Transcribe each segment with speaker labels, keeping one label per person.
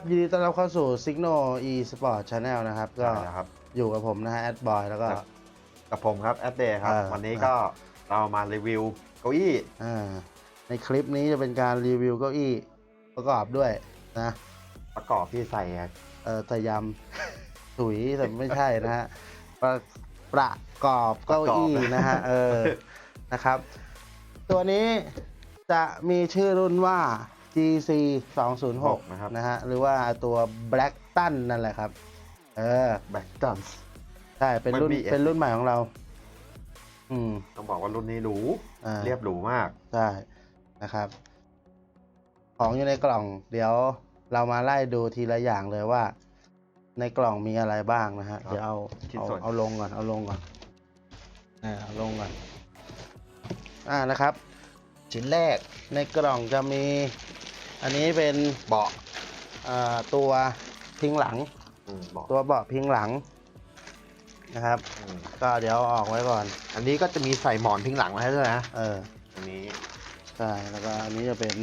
Speaker 1: วัสดีครับยินดีต้อนรับเข้าสู่ Signal e Sport Channel นะครับ ก็
Speaker 2: ใช่แล้วครับ
Speaker 1: อยู่กับผมนะฮะแอดบอยแล้วก็
Speaker 2: ครับ กับผมครับแอดเดย์ครับ
Speaker 1: อ่า
Speaker 2: วันนี้ก็เรามารีวิวเก้าอี้
Speaker 1: อ่าในคลิปนี้จะเป็นการรีวิวเก้าอี้ประกอบด้วยนะ
Speaker 2: ประกอบที่ใส่
Speaker 1: เออแต่ยำ ถุยแต่ไม่ใช่นะฮะประประกอบเก้าอี้นะฮะเออนะครับ ตัวนี้จะมีชื่อรุ่นว่า GC 206
Speaker 2: นะครับ
Speaker 1: นะฮะ หรือว่าตัว Black t o n นั่นแหละครับ เออ
Speaker 2: แบ็กดันส์
Speaker 1: ใช่ เป็นรุ่น
Speaker 2: มัน BS
Speaker 1: เป็นรุ่นใหม่ของเรา อืม
Speaker 2: ต้องบอกว่ารุ่นนี้หรู
Speaker 1: อ่า
Speaker 2: เรียบหรูมาก
Speaker 1: ใช่ นะครับ ของอยู่ในกล่อง เดี๋ยวเรามาไล่ดูทีละอย่างเลยว่า ในกล่องมีอะไรบ้างนะฮะ
Speaker 2: ครับ
Speaker 1: เดี๋ยวเอา
Speaker 2: ชิ้น
Speaker 1: เอา
Speaker 2: ส่วน
Speaker 1: เอาลงก่อน เอาลงก่อน อ่า เอาลงก่อน อ่า นะครับ
Speaker 2: ชิ้นแรก
Speaker 1: ในกล่องจะมีอันนี้เป็น
Speaker 2: เบาะ
Speaker 1: อ่าตัวพิงหลัง
Speaker 2: อืมเบาะ
Speaker 1: ตัวเบาะพิงหลังนะครับ
Speaker 2: อืม
Speaker 1: ก็เดี๋ยวเอาออกไว้ก่อน
Speaker 2: อันนี้ก็จะมีใส่หมอนพิงหลังมาให้ด้วยนะ
Speaker 1: เออ
Speaker 2: อันนี้
Speaker 1: ใช่ แล้วก็อันนี้จะเป็น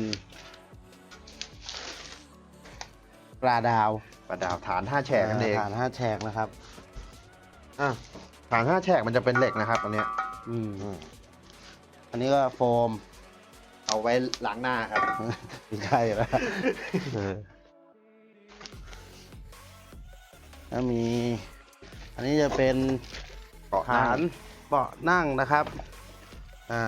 Speaker 1: ปลาดาว
Speaker 2: ประดับฐานห้าแฉกนั่นเอง
Speaker 1: ฐานห้าแฉกนะครับ
Speaker 2: อะ ฐานห้าแฉกมันจะเป็นเหล็กนะครับอันเนี้ย
Speaker 1: อืม
Speaker 2: อืม
Speaker 1: อันนี้ก็โฟม
Speaker 2: เอา ไว้ล้างหน้าครับ
Speaker 1: ไม่ใช่แล้วเออแล้วมี อันนี้จะเป็น
Speaker 2: เกาะ
Speaker 1: ฐานเบาะนั่งนะครับ อ่า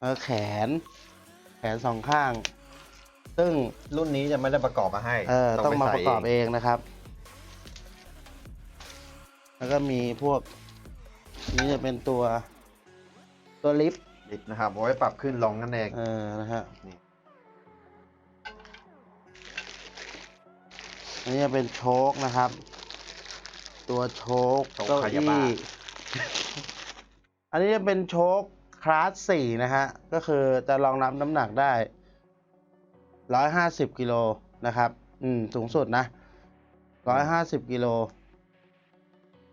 Speaker 1: แล้วแขน แขนสองข้าง ซึ่ง
Speaker 2: รุ่นนี้จะไม่ได้ประกอบมาให้
Speaker 1: เออต้องมา
Speaker 2: ไป
Speaker 1: ประกอบ
Speaker 2: ใส่
Speaker 1: เองนะครับ แล้วก็มีพวก นี้จะเป็นตัวตัวลิฟต์
Speaker 2: ลิฟต์นะครับเอาไว้ปรับขึ้นลงนั่นเอง
Speaker 1: เออนะฮะ
Speaker 2: นี่
Speaker 1: อันนี้จะเป็นโชคนะครับ ตัวโชค
Speaker 2: โชค
Speaker 1: เก้า
Speaker 2: พยาบา
Speaker 1: อี้
Speaker 2: ล
Speaker 1: อันนี้จะเป็นโชคคลาสสี่นะฮะ ก็คือจะรองรับน้ำหนักได้ร้อยห้าสิบกิโลนะครับ อืม สูงสุดนะร้อยห้าสิบกิโลนะ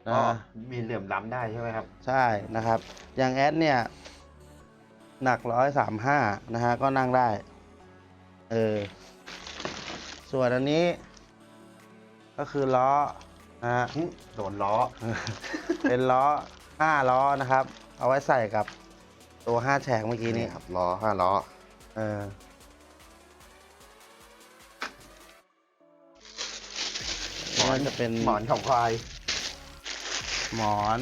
Speaker 2: ก็มีเหลื่อมล้ำได้ใช่ไหมครับ
Speaker 1: ใช่นะครับ อย่างแอดเนี่ยหนักร้อยสามห้านะฮะก็นั่งได้เออส่วนอันนี้ ก็คือล้อนะฮะ
Speaker 2: โดนล้อ
Speaker 1: เป็นล้อห้าล้อนะครับ เอาไว้ใส่กับตัวห้าแฉกเมื่อกี้นี้
Speaker 2: ครับล้อห้าล้อ
Speaker 1: เออนี่ก็จะเป็น
Speaker 2: หมอนของควาย
Speaker 1: หมอน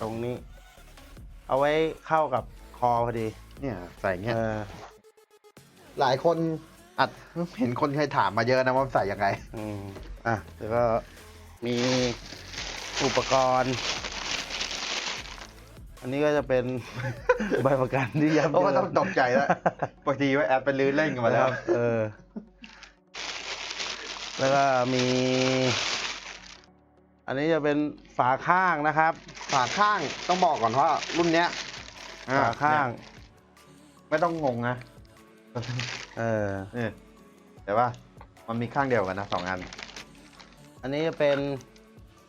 Speaker 1: ตรงนี้ เอาไว้เข้ากับคอพอดี
Speaker 2: เนี่ยใส่เงี้ย
Speaker 1: เออ
Speaker 2: หลายคนอัดเห็นคนเคยถามมาเยอะนะว่าใส่ยังไง
Speaker 1: อืมอะแล้วก็มีอุปกรณ์ อันนี้ก็จะเป็น ใบประกันที่ยับ
Speaker 2: เพราะว่า
Speaker 1: เยิ
Speaker 2: ต้องตกใจแล้วบางทีว่าแอดไปลื้อเล่นกันมาแล้ว
Speaker 1: เออ แล้วก็มี อันนี้จะเป็นฝาข้างนะครับ
Speaker 2: ฝาข้างต้องบอกก่อนว่า รุ่นเนี้ยอ่
Speaker 1: ฝาข้าง
Speaker 2: เนี่ยไม่ต้องงงนะ
Speaker 1: เออ
Speaker 2: เนี่ยแต่ว่ามันมีข้างเดียวกันนะสองอัน
Speaker 1: อันนี้จะเป็น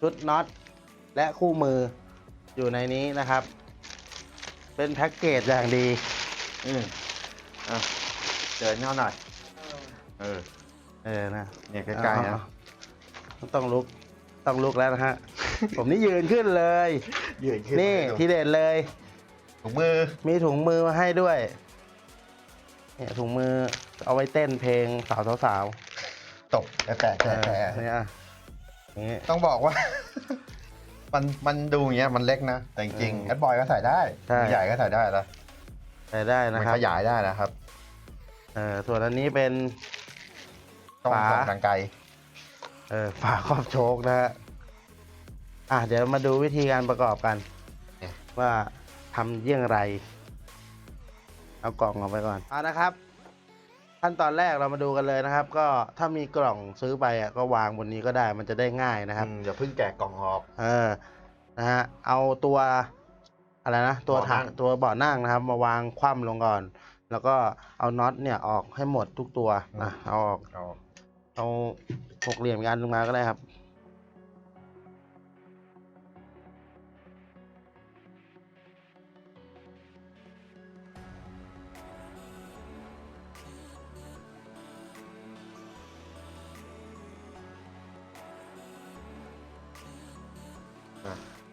Speaker 1: ชุดน็อตและคู่มืออยู่ในนี้นะครับ เป็นแพ็กเกจอย่างดี
Speaker 2: อืมอะเดินเข้าหน่อย เออ
Speaker 1: เออนะ
Speaker 2: เนี่ยใกล้ๆนะ
Speaker 1: เอาต้องลุก ต้องลุกแล้วนะฮะ ผมนี่ยืนขึ้นเลย
Speaker 2: ยืนขึ้น
Speaker 1: นี่
Speaker 2: มา
Speaker 1: ทีเด็ดเลย
Speaker 2: ถุงมือ
Speaker 1: มีถุงมือมาให้ด้วยเนี่ยถุงมือเอาไว้เต้นเพลงสาวสาว
Speaker 2: ตกแต่แต่
Speaker 1: ๆเอ
Speaker 2: แต่
Speaker 1: อเนี่ยอะอย่างนี่
Speaker 2: ต้องบอกว่า มันมันดูอย่างเงี้ยมันเล็กนะ แต่จริง
Speaker 1: อืม
Speaker 2: ๆแอดบอยก็ใส่ได้
Speaker 1: ใช่
Speaker 2: มือใหญ่ก็ใส่ได้แล้ว
Speaker 1: ใช้ได้นะ
Speaker 2: มัน
Speaker 1: ครับ
Speaker 2: ขยายได้นะครับ
Speaker 1: เออส่วนอันนี้เป็น
Speaker 2: ต้อง
Speaker 1: ฝา
Speaker 2: ส่องทางไกล
Speaker 1: เออฝาครอบโชคนะฮะอะเดี๋ยวมาดูวิธีการประกอบกัน ว่าทำเยี่ยงไร เอากล่องออกไปก่อนเอานะครับ ขั้นตอนแรกเรามาดูกันเลยนะครับ ก็ถ้ามีกล่องซื้อไปอะก็วางบนนี้ก็ได้มันจะได้ง่ายนะครับ
Speaker 2: อืมอย่าเพิ่งแกะกล่องออก
Speaker 1: เออ นะฮะ เอาตัวอะไรนะ ตัว
Speaker 2: เบาะนั่
Speaker 1: ถัง
Speaker 2: ง
Speaker 1: ตัวเบาะนั่งนะครับ มาวางคว่ำลงก่อน แล้วก็เอาน็อตเนี่ยออกให้หมดทุกตัวนะเอาออก
Speaker 2: เอา
Speaker 1: เอาหกเหลี่ยมงานลงมาก็ได้ครับ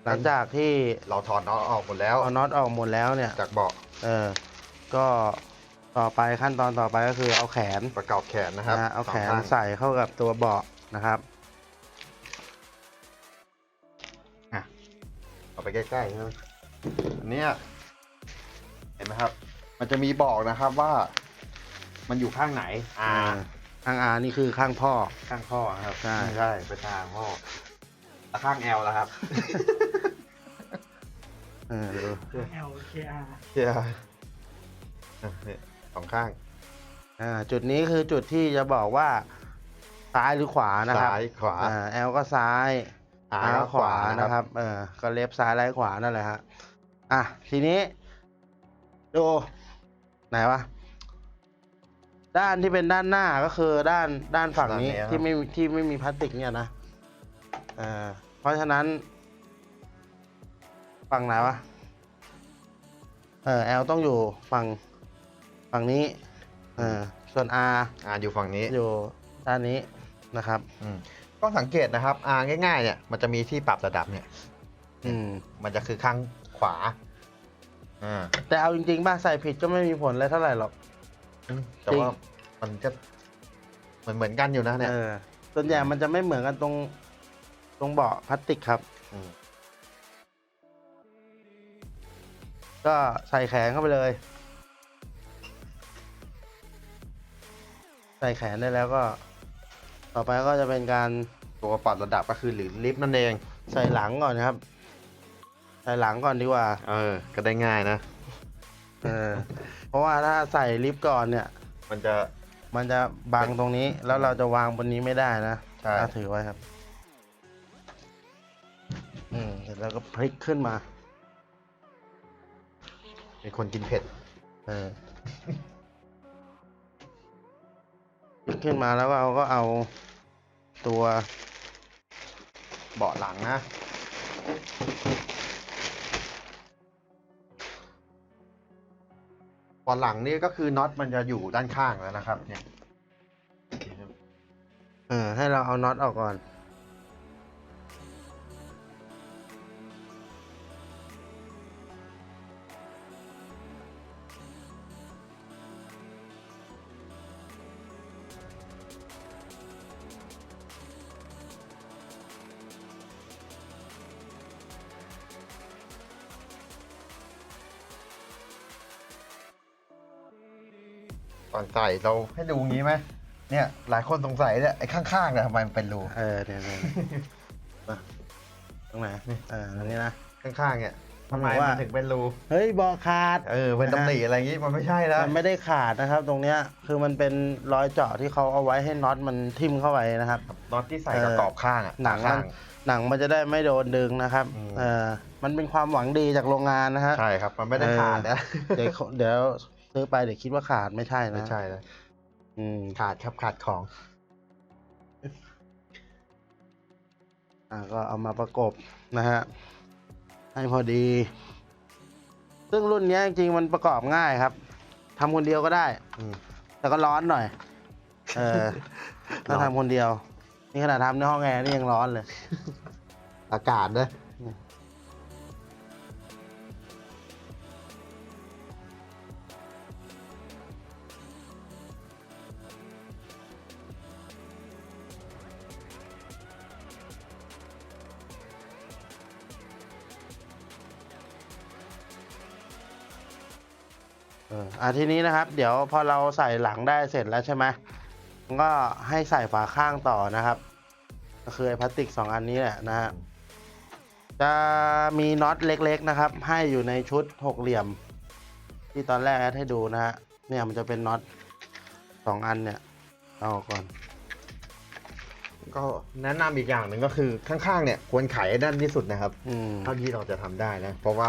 Speaker 1: หลังจากที่
Speaker 2: เราถอดน็อตออกหมดแล้ว
Speaker 1: เอาน็อตออกหมดแล้วเนี่ย
Speaker 2: จากเบาะ
Speaker 1: เออ ก็ ต่อไปขั้นตอนต่อไปก็คือเอาแขน
Speaker 2: ประกอบแขนนะครับ
Speaker 1: นะฮะเอาแขน
Speaker 2: สงข้ง
Speaker 1: ใส่เข้ากับตัวเบาะนะครับ
Speaker 2: เอาไปใกล้ๆใช่ไหมอันเนี้ยเห็นไหมครับ มันจะมีบอกนะครับว่า มันอยู่ข้างไหนอ่า
Speaker 1: ข้างอานี่คือข้างพ่อ
Speaker 2: ข้างพ่อครับ
Speaker 1: ใช่
Speaker 2: ใช่ไปทางพ่อแล้วข้างแอลแล้วครับ
Speaker 1: เออดู
Speaker 3: LKR
Speaker 2: เชียร์เนี่ย สองข้าง
Speaker 1: อ่าจุดนี้คือจุดที่จะบอกว่าซ้ายหรือขวานะครับ
Speaker 2: ซ้ายขวา
Speaker 1: อ่าแอลก็ซ้าย
Speaker 2: อ่า
Speaker 1: อาก็ขวานะครับเออก็เล็บซ้ายไล่ขวานั่นแหละฮะอะทีนี้ ดูไหนวะด้านที่เป็นด้านหน้าก็คือด้านด้านฝั่งนี้ที่ไม่ที่ไม่มีพลาสติกเนี่ยนะเออเพราะฉะนั้น ฝั่งไหนวะเออแอลต้องอยู่ฝั่ง ฝั่งนี้เออส่วน R
Speaker 2: อ่าอยู่ฝั่งนี้
Speaker 1: อยู่ด้านนี้นะครับ
Speaker 2: อืมก็สังเกตนะครับอ่าง่ายๆเนี่ยมันจะมีที่ปรับระดับเนี่ย
Speaker 1: อืม
Speaker 2: มันจะคือข้างขวาอ่า
Speaker 1: แต่เอาจริงๆบ้าใส่ผิดก็ไม่มีผลอะไรเท่าไหร่หรอก
Speaker 2: แต่ว่ามันก็เหมือนเหมือนกันอยู่นะเนี่ย
Speaker 1: เออ ส่วนใหญ่มันจะไม่เหมือนกันตรง ตรงเบาะพลาสติกครับ
Speaker 2: ม
Speaker 1: ก็ใส่แขนเข้าไปเลย ใส่แขนได้แล้วก็ ต่อไปก็จะเป็นการ
Speaker 2: ตัวปรับระดับก็คือหรือลิฟต์นั่นเอง
Speaker 1: ใส่หลังก่อนนะครับ ใส่หลังก่อนดีกว่า
Speaker 2: เออ ก็ได้ง่ายนะ
Speaker 1: เออ เพราะว่าถ้าใส่ลิฟต์ก่อนเนี่ย
Speaker 2: มันจะ
Speaker 1: มันจะบังตรงนี้ แล้วเราจะวางบนนี้ไม่ได้นะ
Speaker 2: ใช่
Speaker 1: อะถือไว้ครับ อืมเสร็จแล้วก็พลิกขึ้นมา
Speaker 2: เป็นคนกินเผ็ด
Speaker 1: เออพลิก ขึ้นมาแล้วเอาก็เอาตัว
Speaker 2: เบาะหลังนะ เบาะหลังนี่ก็คือน็อตมันจะอยู่ด้านข้างแล้วนะครับเนี่ย
Speaker 1: เออให้เราเอาน็อตออกก่อน
Speaker 2: ใส่เราให้ดูงี้ไหมเนี่ยหลายคนสงสัยเนี่ยไอ้ข้างๆเนี่ยทำไมมันเป็นรู
Speaker 1: เออเนี่ยเนี่ยมาตรงไหนเออตรงนี้นะ
Speaker 2: ข้างๆเนี่ย
Speaker 1: มัน
Speaker 2: ทำ
Speaker 1: บ
Speaker 2: ไม
Speaker 1: อกว่า
Speaker 2: มันถึงเป็นรู
Speaker 1: เฮ้ยเบาะขาด
Speaker 2: เออเป็นตำหนิอะไรอย่างงี้มันไม่ใช่แล้ว
Speaker 1: มันไม่ได้ขาดนะครับ ตรงเนี้ยคือมันเป็นรอยเจาะที่เขาเอาไว้ให้น็อตมันทิ่มเข้าไปนะครับ
Speaker 2: น็อตที่ใส่กับ
Speaker 1: เออ
Speaker 2: กรอบข้างอะ
Speaker 1: หนังมั
Speaker 2: ข้านง
Speaker 1: หนังมันจะได้ไม่โดนดึงนะครับ
Speaker 2: อืม
Speaker 1: เออมันเป็นความหวังดีจากโรงงานนะฮะ
Speaker 2: ใช่ครับ มันไม่ได้
Speaker 1: เออ
Speaker 2: ขาดนะ
Speaker 1: เดี๋ยวเขาเดี๋ยว ซื้อไปเดี๋ยวคิดว่าขาดไม่ใช่นะ
Speaker 2: ไม่ใช่นะ
Speaker 1: อืม
Speaker 2: ขาดครับขาดของ
Speaker 1: อ่าก็เอามาประกบนะฮะ ให้พอดี ซึ่งรุ่นเนี้ยจริงๆมันประกอบง่ายครับทำคนเดียวก็ได้
Speaker 2: อืม
Speaker 1: แต่ก็ร้อนหน่อย เออถ้า
Speaker 2: ร้อน
Speaker 1: ทำคนเดียว นี่ขนาดทำในห้องแอร์นี่ยังร้อนเลย
Speaker 2: อากาศนะ
Speaker 1: อออะทีนี้นะครับ เดี๋ยวพอเราใส่หลังได้เสร็จแล้วใช่ไหมก็ให้ใส่ฝาข้างต่อนะครับ ก็คือไอ้พลาสติกสองอันนี้แหละนะฮะจะมีน็อตเล็กๆนะครับ ให้อยู่ในชุดหกเหลี่ยม ที่ตอนแรกแอดให้ดูนะฮะเนี่ยมันจะเป็นน็อตสองอันเนี่ยเอาออกก่อน
Speaker 2: ก็แนะนำอีกอย่างหนึ่งก็คือข้างๆเนี่ยควรไขให้ด้านที่สุดนะครับ
Speaker 1: อืม
Speaker 2: เท่าที่เราจะทำได้นะ เพราะว่า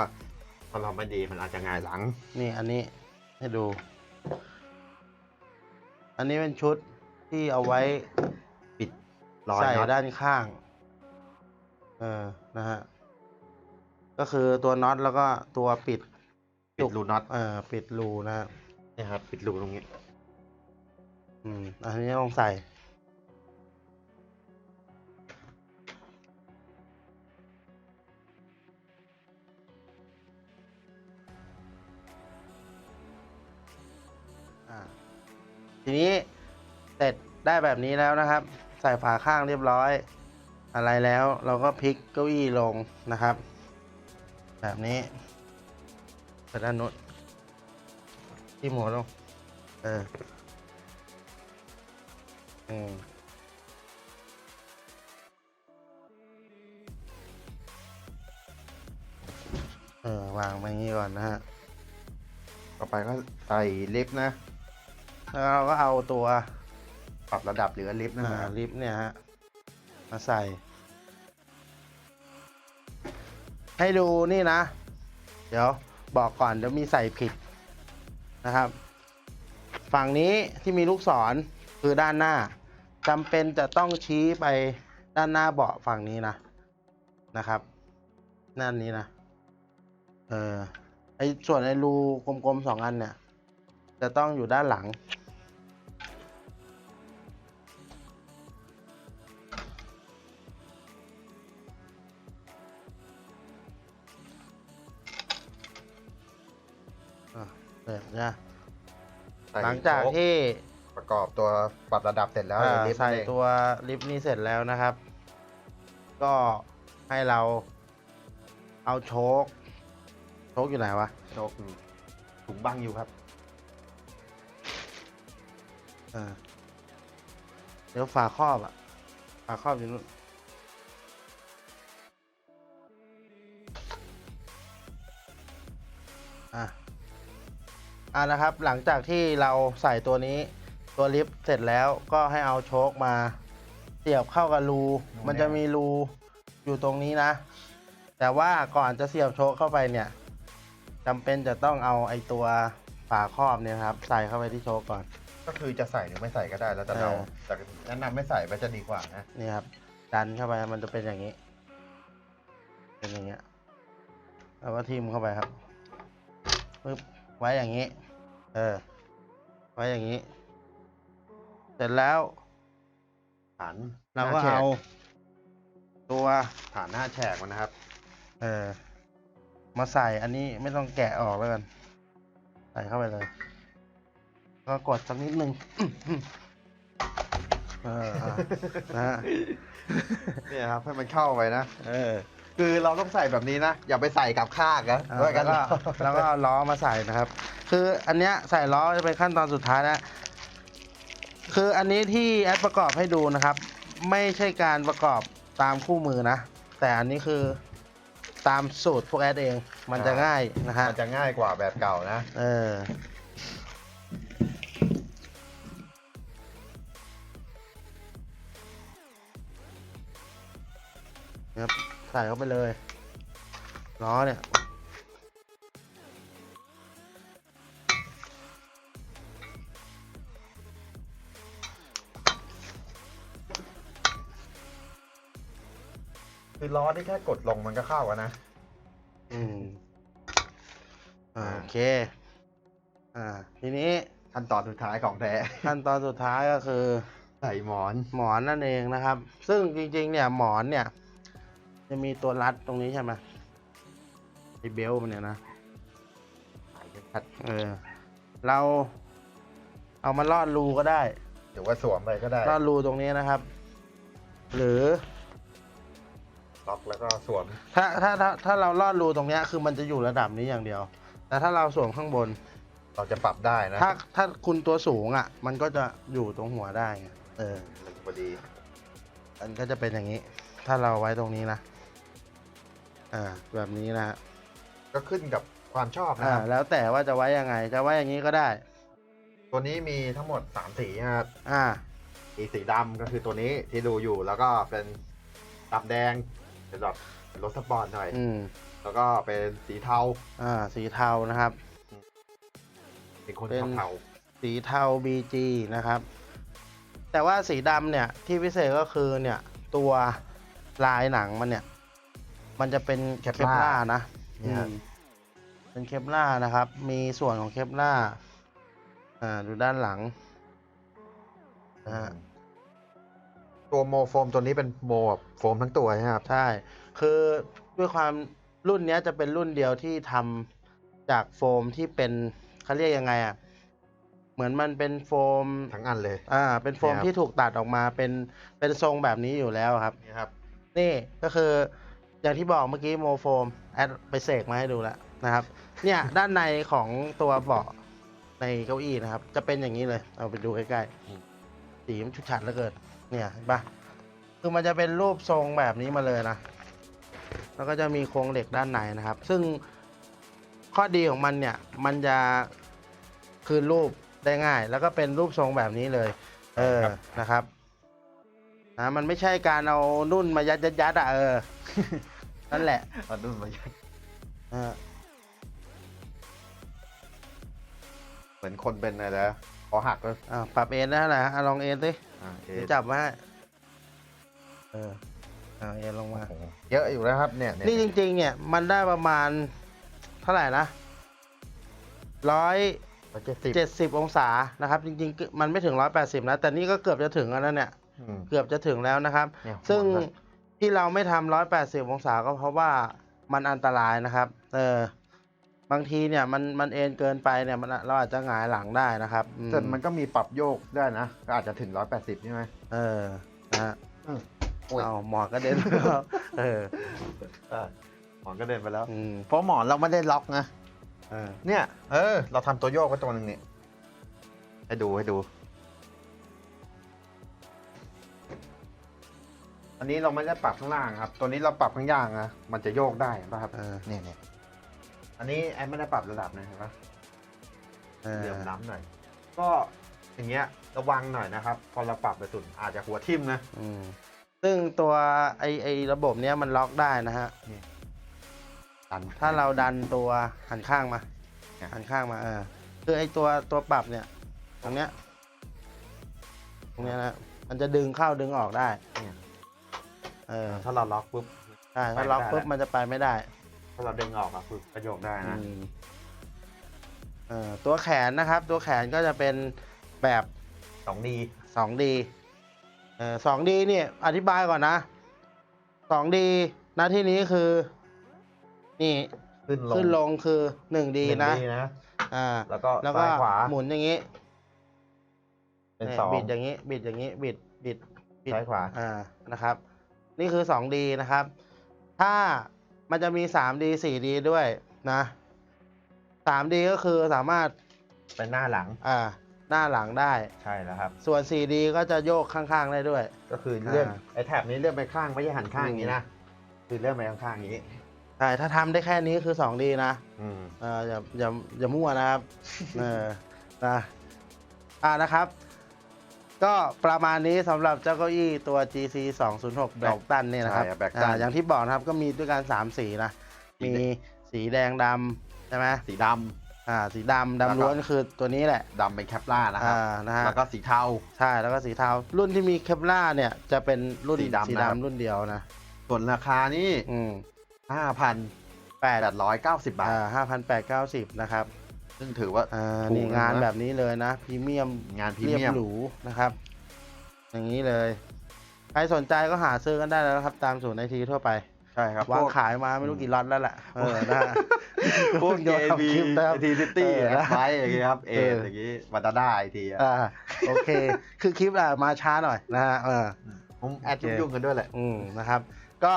Speaker 2: ถ้าเราไม่ดีมันอาจจะหงายหลัง
Speaker 1: นี่อันนี้ ให้ดู อันนี้เป็นชุดที่เอาไว้
Speaker 2: ปิดรอย
Speaker 1: ใส่
Speaker 2: น็อต
Speaker 1: ด้านข้าง เออ นะฮะ ก็คือตัวน็อตแล้วก็ตัวปิด
Speaker 2: ปิดรูน็อต
Speaker 1: เออปิดรูนะฮะ
Speaker 2: เนี่ยครับ ปิดรูตรงนี้
Speaker 1: อืม อันนี้ต้องใส่ ได้แบบนี้แล้วนะครับ ใส่ฝาข้างเรียบร้อย อะไรแล้วเราก็พลิกเก้าอี้ลงนะครับ แบบนี้ไปด้านนู้นที่หัวลงเอออืมเออวางไปอย่างนี้ก่อนนะฮะ
Speaker 2: ต่อไปก็ใส่ลิฟต์นะ
Speaker 1: แล้วเราก็เอาตัว
Speaker 2: ปรับระดับเหลือลิฟต์นะ
Speaker 1: อ่า
Speaker 2: ฮะ
Speaker 1: ลิฟต์เนี่ยฮะมาใส่ ให้ดูนี่นะ เดี๋ยวบอกก่อนเดี๋ยวมีใส่ผิดนะครับ ฝั่งนี้ที่มีลูกศรคือด้านหน้าจำเป็นจะต้องชี้ไปด้านหน้าเบาะฝั่งนี้นะนะครับด้านนี้นะเออไอส่วนไอรูกลมๆสองอันเนี่ย จะต้องอยู่ด้านหลัง เสร็จนะ
Speaker 2: ใส่
Speaker 1: หลังจาก
Speaker 2: โชค
Speaker 1: ที่
Speaker 2: ประกอบตัวปรับระดับเสร็จแล้ว
Speaker 1: อ่า
Speaker 2: ลิฟต์
Speaker 1: ใส่
Speaker 2: นั่นเอง
Speaker 1: ตัวลิฟต์นี้เสร็จแล้วนะครับ ก็ให้เราเอาโชคโชคอยู่ไหนวะ
Speaker 2: โชคถุงบังอยู่ครับ
Speaker 1: อ่าเดี๋ยวฝาครอบอะฝาครอบอยู่นู่นอะ อ่านะครับ หลังจากที่เราใส่ตัวนี้ตัวลิฟต์เสร็จแล้วก็ให้เอาโชคมาเสียบเข้ากับรู
Speaker 2: ตรง
Speaker 1: มันจะมีรูอยู่ตรงนี้นะ แต่ว่าก่อนจะเสียบโชคเข้าไปเนี่ยจำเป็นจะต้องเอาไอตัวฝาครอบเนี่ยครับ ใส่เข้าไปที่โชคก่อน
Speaker 2: ก็คือจะใส่หรือไม่ใส่ก็ได้แล้วแต่เรา
Speaker 1: เออ
Speaker 2: แต่แนะนำไม่ใส่มันจะดีกว่านะ
Speaker 1: นี่ครับ ดันเข้าไปมันจะเป็นอย่างนี้ เป็นอย่างเงี้ยแล้วก็ทิมเข้าไปครับปึ๊บ ไว้อย่างนี้ เออ ไว้อย่างนี้ เสร็จแล้ว
Speaker 2: ฐาน
Speaker 1: เราก็
Speaker 2: หน้แฉ
Speaker 1: เอา ตัว
Speaker 2: ฐานหน้าแฉกมันนะครับ
Speaker 1: เออ มาใส่อันนี้ไม่ต้องแกะออกแล้วกัน ใส่เข้าไปเลย ก็กดสักนิดนึงเอออะนะฮะ
Speaker 2: เนี่ยครับ ให้มันเข้าไปนะ
Speaker 1: เออ
Speaker 2: คือเราต้องใส่แบบนี้นะ อย่าไปใส่กับข้างนะ
Speaker 1: อ่า
Speaker 2: ด้วย
Speaker 1: แล้
Speaker 2: กั
Speaker 1: วนก็แล้วก็เอาล้อมาใส่นะครับ คืออันเนี้ยใส่ล้อจะเป็นขั้นตอนสุดท้ายนะคืออันนี้ที่แอดประกอบให้ดูนะครับ ไม่ใช่การประกอบตามคู่มือนะ แต่อันนี้คือตามสูตรพวกแอดเองมันจะง่ายนะฮะ
Speaker 2: มันจะง่ายกว่าแบบเก่านะ
Speaker 1: เออ ใส่เข้าไปเลยล้อเนี่ย
Speaker 2: คือล้อที่แค่กดลงมันก็เข้ากันนะ
Speaker 1: อืมอ่าโอเค อ่า ทีนี้
Speaker 2: ขั้นตอนสุดท้ายของแท้
Speaker 1: ขั้นตอนสุดท้ายก็คือ
Speaker 2: ใส่หมอน
Speaker 1: หมอนนั่นเองนะครับ ซึ่งจริงๆ เนี่ยหมอนเนี่ย จะมีตัวรัดตรงนี้ใช่ไหมไอเบลต์มันเนี่ยนะเออ เราเอามาลอดรูก็ได้
Speaker 2: หรือว่าสวมไปก็ได้
Speaker 1: ลอดรูตรงนี้นะครับ หรือ
Speaker 2: ล็อกแล้วก็สวม
Speaker 1: ถ้าถ้าถ้าถ้าเราลอดรูตรงเนี้ยคือมันจะอยู่ระดับนี้อย่างเดียว แต่ถ้าเราสวมข้างบน
Speaker 2: เราจะปรับได้นะ
Speaker 1: ถ้าถ้าคุณตัวสูงอะ มันก็จะอยู่ตรงหัวได้ไงเออ
Speaker 2: หนึ่งพอดี
Speaker 1: มันก็จะเป็นอย่างนี้ ถ้าเราไว้ตรงนี้นะ อ่าแบบนี้นะฮะ
Speaker 2: ก็ขึ้นกับความชอบนะ
Speaker 1: อ่า
Speaker 2: ครับ
Speaker 1: แล้วแต่ว่าจะไว้ยังไง จะไว้อย่างนี้ก็ได้
Speaker 2: ตัวนี้มีทั้งหมดสามสีนะครับ
Speaker 1: อ่า
Speaker 2: มีสีดำก็คือตัวนี้ที่ดูอยู่แล้วก็เป็นดำแดงเป็นแบบเป็นรถสปอร์ตหน่อย
Speaker 1: อืม
Speaker 2: แล้วก็เป็นสีเทา
Speaker 1: อ่า สีเทานะครับ
Speaker 2: เป็นคน
Speaker 1: เป็น
Speaker 2: เทา
Speaker 1: สีเทา BG นะครับ แต่ว่าสีดำเนี่ยที่พิเศษก็คือเนี่ยตัวลายหนังมันเนี่ย มันจะเป็นเคปล่าร์นะ
Speaker 2: ๆเนี่ย
Speaker 1: อืมเป็นเคปล่าร์นะครับ มีส่วนของเคปล่าร์อ่าดูด้านหลังนะฮะ
Speaker 2: ตัวโมโฟมตัวนี้เป็นโมแบบโฟมทั้งตัวใช่ไหมครับ
Speaker 1: ใช่ คือด้วยความรุ่นเนี้ยจะเป็นรุ่นเดียวที่ทำจากโฟมที่เป็นเขาเรียกยังไงอะ่ะ เหมือนมันเป็นโฟม
Speaker 2: ทั้งอันเลย
Speaker 1: อ่า เป็นโฟม
Speaker 2: เนี่ยครับ
Speaker 1: ที่ถูกตัดออกมาเป็นเป็นทรงแบบนี้อยู่แล้วครับ
Speaker 2: นี่ครับ
Speaker 1: นี่ก็คือ อย่างที่บอกเมื่อกี้โมโฟมแอดไปเสกมาให้ดูแล้วนะครับ เนี่ยด้านในของตัวเบาะในเก้าอี้นะครับ จะเป็นอย่างนี้เลย เอาไปดูใกล้ๆสีมันชุดชัดเหลือเกินเนี่ยเห็นปะคือมันจะเป็นรูปทรงแบบนี้มาเลยนะ แล้วก็จะมีโครงเหล็กด้านในนะครับ ซึ่งข้อดีของมันเนี่ย มันจะคืนรูปได้ง่าย แล้วก็เป็นรูปทรงแบบนี้เลย เออนะครับนะมันไม่ใช่การเอานุ่นมายัดยัดยัดอะเออ นั่นแหละ
Speaker 2: เอาดุนมายัด
Speaker 1: เออ
Speaker 2: เหมือนคนเป็นอะไรนะคอหักเลย
Speaker 1: อ่าปรับเอ็นได้เท่าไหร่ฮะอะลองเอ็นสิ
Speaker 2: อ่าโอเค
Speaker 1: เดี๋ยวจับไว้ให้เออเอาเอ็นลงมา
Speaker 2: โอ้โหเยอะอยู่นะครับเนี่ยเย
Speaker 1: นี่จริง ๆ เนี่ย มันได้ประมาณ เท่าไหร่นะร้อย
Speaker 2: เจ็ดสิบ
Speaker 1: เจ็ดสิบองศานะครับ จริงๆ มันไม่ถึงร้อยแปดสิบนะ แต่นี่ก็เกือบจะถึงแล้วนะเนี่ย
Speaker 2: อืม
Speaker 1: เกือบจะถึงแล้วนะครับ
Speaker 2: เนี่ย
Speaker 1: ซึ่ง
Speaker 2: หัวมัน
Speaker 1: ที่เราไม่ทำร้อยแปดสิบองศาก็เพราะว่ามันอันตรายนะครับ เออบางทีเนี่ยมันมันเอ็นเกินไปเนี่ยมันเราอาจจะหงายหลังได้นะครับอื
Speaker 2: แต่มันก็มีปรับโยกได้นะก็อาจจะถึงร้อยแปดสิบใช่ไหม
Speaker 1: เออนะฮะ
Speaker 2: โอ้ย
Speaker 1: เอาหมอนกระเด็น เออ
Speaker 2: หมอนก็เดินไปแล้ว
Speaker 1: อืม
Speaker 2: เพราะหมอนเราไม่ได้ล็อกนะ
Speaker 1: เออ
Speaker 2: เนี่ย เออ เราทำตัวโยกไว้ตัวหนึ่งนี่ให้ดูให้ดู อันนี้เราไม่ได้ปรับข้างล่างครับ ตัวนี้เราปรับข้างล่างนะ มันจะโยกได้เห็นป่ะครับ
Speaker 1: เออ
Speaker 2: เนี่ยเนี่ยอันนี้แอนไม่ได้ปรับระดับนะเห็นปะ
Speaker 1: เออ
Speaker 2: เหลื่อมล้ำหน่อย ก็อย่างเงี้ยระวังหน่อยนะครับ พอเราปรับไปสุดอาจจะหัวทิ่มนะ
Speaker 1: อืมซึ่งตัวไอไอระบบเนี้ยมันล็อกได้นะฮะ
Speaker 2: ตัน
Speaker 1: ถ้าเราดันตัวหันข้างมา
Speaker 2: เนี่ย
Speaker 1: หันข้างมาเออคือไอตัวตัวปรับเนี่ย ตรงเนี้ยตรงเนี้ยนะมันจะดึงเข้าดึงออกได้
Speaker 2: เนี่ย
Speaker 1: เออ
Speaker 2: ถ้าเราล็อกปุ๊บ
Speaker 1: ใช่ถ้า
Speaker 2: ไปไม่
Speaker 1: ล็อก
Speaker 2: ได้
Speaker 1: ปุ๊บ
Speaker 2: แล้ว
Speaker 1: มันจะไปไม่ได้
Speaker 2: ถ้าเราดึงออกอะปุ๊บกระโยกได้นะ
Speaker 1: อืมเออตัวแขนนะครับ ตัวแขนก็จะเป็นแบบ
Speaker 2: สองดี
Speaker 1: 2D เออ 2D เนี่ยอธิบายก่อนนะ 2D หน้าที่นี้คือ นี่
Speaker 2: ขึ้นลง
Speaker 1: ขึ้นลงคือ 1D
Speaker 2: หนึ่ง
Speaker 1: นะ
Speaker 2: ดีนะ
Speaker 1: อ่า
Speaker 2: แล้วก็
Speaker 1: แล้วก็
Speaker 2: ซ้ายขวา
Speaker 1: หมุนอย่างนี้
Speaker 2: เป็น
Speaker 1: ย
Speaker 2: สอง
Speaker 1: บิดอย่างนี้ บิดอย่างนี้ บิดบิดบิด
Speaker 2: ซ้ายขวา
Speaker 1: อ่านะครับ นี่คือ 2D นะครับ ถ้ามันจะมี 3D 4D ด้วยนะ 3D ก็คือสามารถ
Speaker 2: เป็นหน้าหลัง
Speaker 1: อ่า หน้าหลังได้
Speaker 2: ใช่แล้วครับ
Speaker 1: ส่วน 4D ก็จะโยกข้างๆได้ด้วย
Speaker 2: ก็คือเลื่อน
Speaker 1: อ่า
Speaker 2: ไอ้แถบนี้เลื่อนไปข้างไม่ใช่หันข้างอย่างนี้นะ คือเลื่อนไปข้างๆอย่างนี้
Speaker 1: ใช่ถ้าทำได้แค่นี้คือ 2D นะ
Speaker 2: อืม
Speaker 1: เอออย่าอย่าอย่ามั่วนะครับ เออนะอ่านะครับ ก็ประมาณนี้สำหรับเจ้าเก้าอี้ตัว GC 206 Black ตันเนี่ยนะครับ
Speaker 2: ใช่ Black
Speaker 1: อ่า
Speaker 2: Tan
Speaker 1: อย่างที่บอกนะครับก็มีด้วยกัน3สีนะ
Speaker 2: สี
Speaker 1: มี
Speaker 2: แดง
Speaker 1: สีแดงดำใช่ไหม
Speaker 2: สีด
Speaker 1: อ่าสีดำ
Speaker 2: แล้วก็
Speaker 1: ดำล้วนคือตัวนี้แหละำ
Speaker 2: ดำเป็นแคปล่านะครั
Speaker 1: อ่า
Speaker 2: บ
Speaker 1: นะฮะ
Speaker 2: แล้วก็สีเทา
Speaker 1: ใช่แล้วก็สีเทา รุ่นที่มีเคปล่าเนี่ยจะเป็นรุ่น
Speaker 2: สีดำ
Speaker 1: สี
Speaker 2: นะครับ
Speaker 1: ดำรุ่นเดียวนะ
Speaker 2: ส่วนราคานี่
Speaker 1: อืม
Speaker 2: ห้าพัน
Speaker 1: แปด
Speaker 2: แปดร้อยเก้าสิบบาท
Speaker 1: อ่าห้าพันแปดเก้าสิบนะครับ
Speaker 2: ซึ่งถือว่า
Speaker 1: อ่า
Speaker 2: ถูก
Speaker 1: นี่
Speaker 2: นะ
Speaker 1: งานแบบนี้เลยนะพรีเมียม
Speaker 2: งานพรี
Speaker 1: เรียบ
Speaker 2: เมียม
Speaker 1: หรูนะครับ อย่างนี้เลย ใครสนใจก็หาซื้อกันได้แล้วนะครับ ตามศูนย์ไอทีทั่วไป
Speaker 2: ใช่ครับ
Speaker 1: วาง
Speaker 2: พวก
Speaker 1: ขายมาไม่รู้กี่ล็อตแล้วแหละเออนะฮะ
Speaker 2: พวก
Speaker 1: โยน
Speaker 2: JB
Speaker 1: คลิปนะครับ
Speaker 2: ทีซิตี้
Speaker 1: เออ
Speaker 2: แอดไวอย่างเงี้ยครับ เอ
Speaker 1: เออ
Speaker 2: อย่างงี้วัตาด้าไอทีอะ
Speaker 1: อ่าโอเค คือคลิปอะมาช้าหน่อยนะฮะเออ
Speaker 2: ผมแอด
Speaker 1: โอเค
Speaker 2: ยุ่งๆกันด้วยแหละ
Speaker 1: อืมนะครับ ก็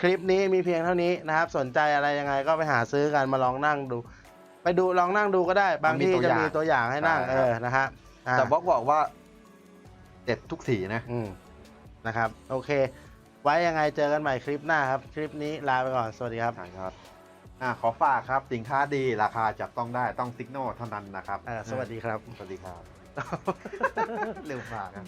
Speaker 1: คลิปนี้มีเพียงเท่านี้นะครับ สนใจอะไรยังไงก็ไปหาซื้อกันมาลองนั่งดู ไปดูลองนั่งดูก็ได้ บาง
Speaker 2: มันมี
Speaker 1: ที่
Speaker 2: ตัว
Speaker 1: จะ
Speaker 2: อย่าง
Speaker 1: มีตัวอย่างให้นั่ง
Speaker 2: ใช่
Speaker 1: เอ
Speaker 2: ครับ
Speaker 1: อนะฮะอ่า
Speaker 2: แต่บอกบอกว่าเด็ดทุกสีนะ
Speaker 1: อืมนะครับ โอเค ไว้ยังไงเจอกันใหม่คลิปหน้าครับ คลิปนี้ลาไปก่อนสวัสดีครับ
Speaker 2: ครับอ่าขอฝากครับสินค้าดีราคาจับต้องได้ต้องซิกโนเท่านั้นนะครับ
Speaker 1: อ่าสวัสดีครับ
Speaker 2: สวัสดีครับลืมฝากครับ